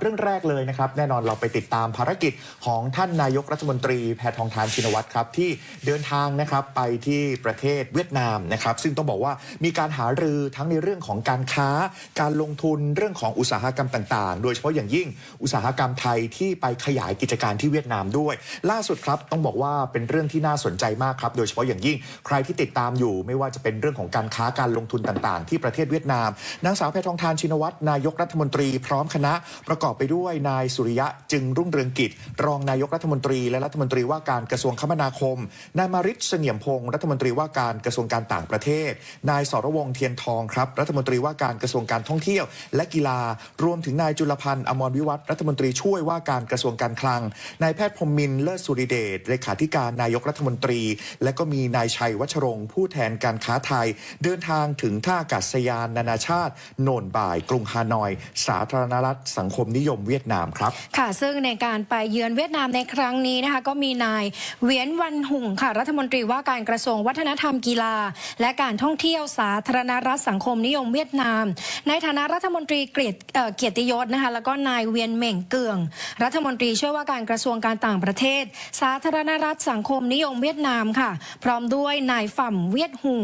เรื่องแรกเลยนะครับ แน่นอนเราไปติดตามภารกิจของท่านนายกรัฐมนตรีแพทองทานชินวัตรครับ ที่เดินทางนะครับไปที่ประเทศเวียดนามนะครับ ซึ่งต้องบอกว่ามีการหารือทั้งในเรื่องของการค้า การลงทุนเรื่องของอุตสาหกรรมต่างๆ โดยเฉพาะอย่างยิ่งอุตสาหกรรมไทยที่ไปขยายกิจการที่เวียดนามด้วย ล่าสุดครับต้องบอกว่าเป็นเรื่องที่น่าสนใจมากครับโดยเฉพาะอย่างยิ่ง ใครที่ติดตามอยู่ ไม่ว่าจะเป็นเรื่องของการค้าการลงทุนต่าง ๆ ที่ประเทศเวียดนามนางสาวแพทองทานชินวัตรนายกรัฐมนตรีพร้อมคณะประกอบไปด้วยนายสุริยะจึงรุ่งเรืองกิจ รองนายกรัฐมนตรี และรัฐมนตรีว่าการกระทรวงคมนาคม นายมาริศเสงี่ยมพงศ์รัฐมนตรีว่าการกระทรวงการต่างประเทศ นายสรวงเทียนทองครับ รัฐมนตรีว่าการกระทรวงการท่องเที่ยว และกีฬา รวมถึงนายจุลพันธ์อมรวิวัฒรัฐมนตรีช่วยว่าการกระทรวงการคลัง นายแพทย์พรมมินเลิศสุริเดชเลขาธิการนายกรัฐมนตรี และก็มีนายชัยวัชรงค์ผู้แทนการค้าไทย เดินทางถึงท่าอากาศยานนานาชาติ โนนบ่าย กรุงฮานอย สาธารณรัฐสังคมนิิยมเวียดนามครับค่ะ ซึ่งในการไปเยือนเวียดนามในครั้งนี้นะคะก็มีนายเวียนวันหุงค่ะ รัฐมนตรีว่าการกระทรวงวัฒนธรรมกีฬา และการท่องเที่ยวสาธารณรัฐสังคมนิยมเวียดนาม ในฐานะรัฐมนตรีเกียรติเกียรติยศนะคะแล้วก็นายเวียนเหม่งเกือง รัฐมนตรีช่วยว่าการกระทรวงการต่างประเทศ สาธารณรัฐสังคมนิยมเวียดนามค่ะ พร้อมด้วยนายฝ่ำเวียดหุง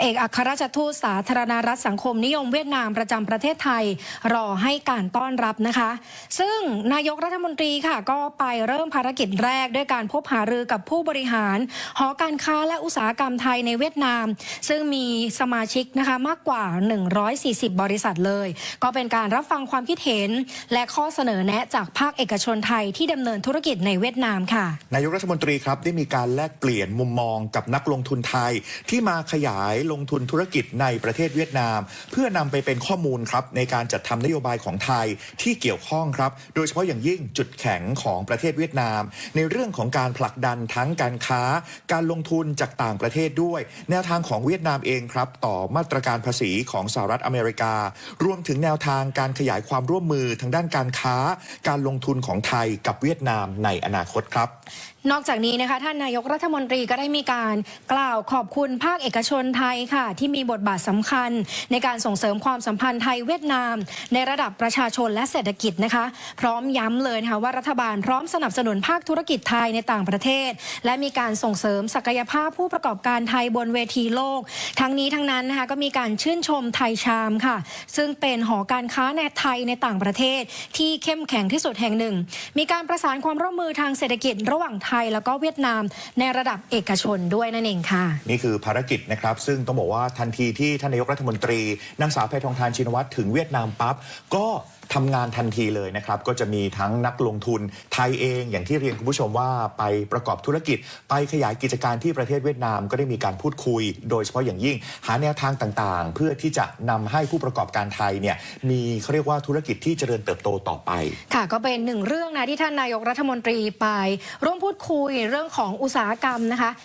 เอกอัครราชทูตสาธารณรัฐสังคมนิยมเวียดนามประจำประเทศไทย รอให้การต้อนรับนะคะซึ่งนายกรัฐมนตรีค่ะ ก็ไปเริ่มภารกิจแรกด้วยการพบหารือกับผู้บริหาร หอการค้าและอุตสาหกรรมไทยในเวียดนาม ซึ่งมีสมาชิกนะคะมากกว่า 140 บริษัทเลย ก็เป็นการรับฟังความคิดเห็น และข้อเสนอแนะจากภาคเอกชนไทยที่ดำเนินธุรกิจในเวียดนามค่ะ นายกรัฐมนตรีครับได้มีการแลกเปลี่ยนมุมมองกับนักลงทุนไทย ที่มาขยายลงทุนธุรกิจในประเทศเวียดนาม เพื่อนำไปเป็นข้อมูลครับในการจัดทำนโยบายของไทยที่เกี่ยวข้องครับ โดยเฉพาะอย่างยิ่งจุดแข็งของประเทศเวียดนาม ในเรื่องของการผลักดันทั้งการค้า การลงทุนจากต่างประเทศด้วย แนวทางของเวียดนามเองครับ ต่อมาตรการภาษีของสหรัฐอเมริกา รวมถึงแนวทางการขยายความร่วมมือทางด้านการค้า การลงทุนของไทยกับเวียดนามในอนาคตครับ นอกจากนี้นะคะท่านนายกรัฐมนตรีก็ได้มีการกล่าวขอบคุณภาคเอกชนไทยค่ะ ที่มีบทบาทสำคัญ ในการส่งเสริมความสัมพันธ์ไทยเวียดนาม ในระดับประชาชนและเศรษฐกิจนะคะ พร้อมย้ำเลยนะคะว่ารัฐบาลพร้อมสนับสนุนภาคธุรกิจไทยในต่างประเทศ และมีการส่งเสริมศักยภาพผู้ประกอบการไทยบนเวทีโลก ทั้งนี้ทั้งนั้นนะคะก็มีการชื่นชมไทยชามค่ะ ซึ่งเป็นหอการค้าในไทยในต่างประเทศ ที่เข้มแข็งที่สุดแห่งหนึ่ง มีการประสานความร่วมมือทางเศรษฐกิจระหว่างไทยแล้วก็เวียดนามในระดับเอกชนด้วยนั่นเองค่ะ นี่คือภารกิจนะครับ ซึ่งต้องบอกว่าทันทีที่ท่านนายกรัฐมนตรีนางสาวแพทองทานชินวัตรถึงเวียดนามปั๊บก็ ทำงานทันทีเลยนะครับ ก็จะมีทั้งนักลงทุนไทยเองอย่างที่เรียนคุณผู้ชมว่าไปประกอบธุรกิจ ไปขยายกิจการที่ประเทศเวียดนาม ก็ได้มีการพูดคุย โดยเฉพาะอย่างยิ่ง หาแนวทางต่างๆ เพื่อที่จะนำให้ผู้ประกอบการไทยเนี่ยมีเขาเรียกว่าธุรกิจที่เจริญเติบโตต่อไป ค่ะก็เป็นหนึ่งเรื่องนะที่ท่านนายกรัฐมนตรีไป ร่วมพูดคุยเรื่องของอุตสาหกรรมนะคะ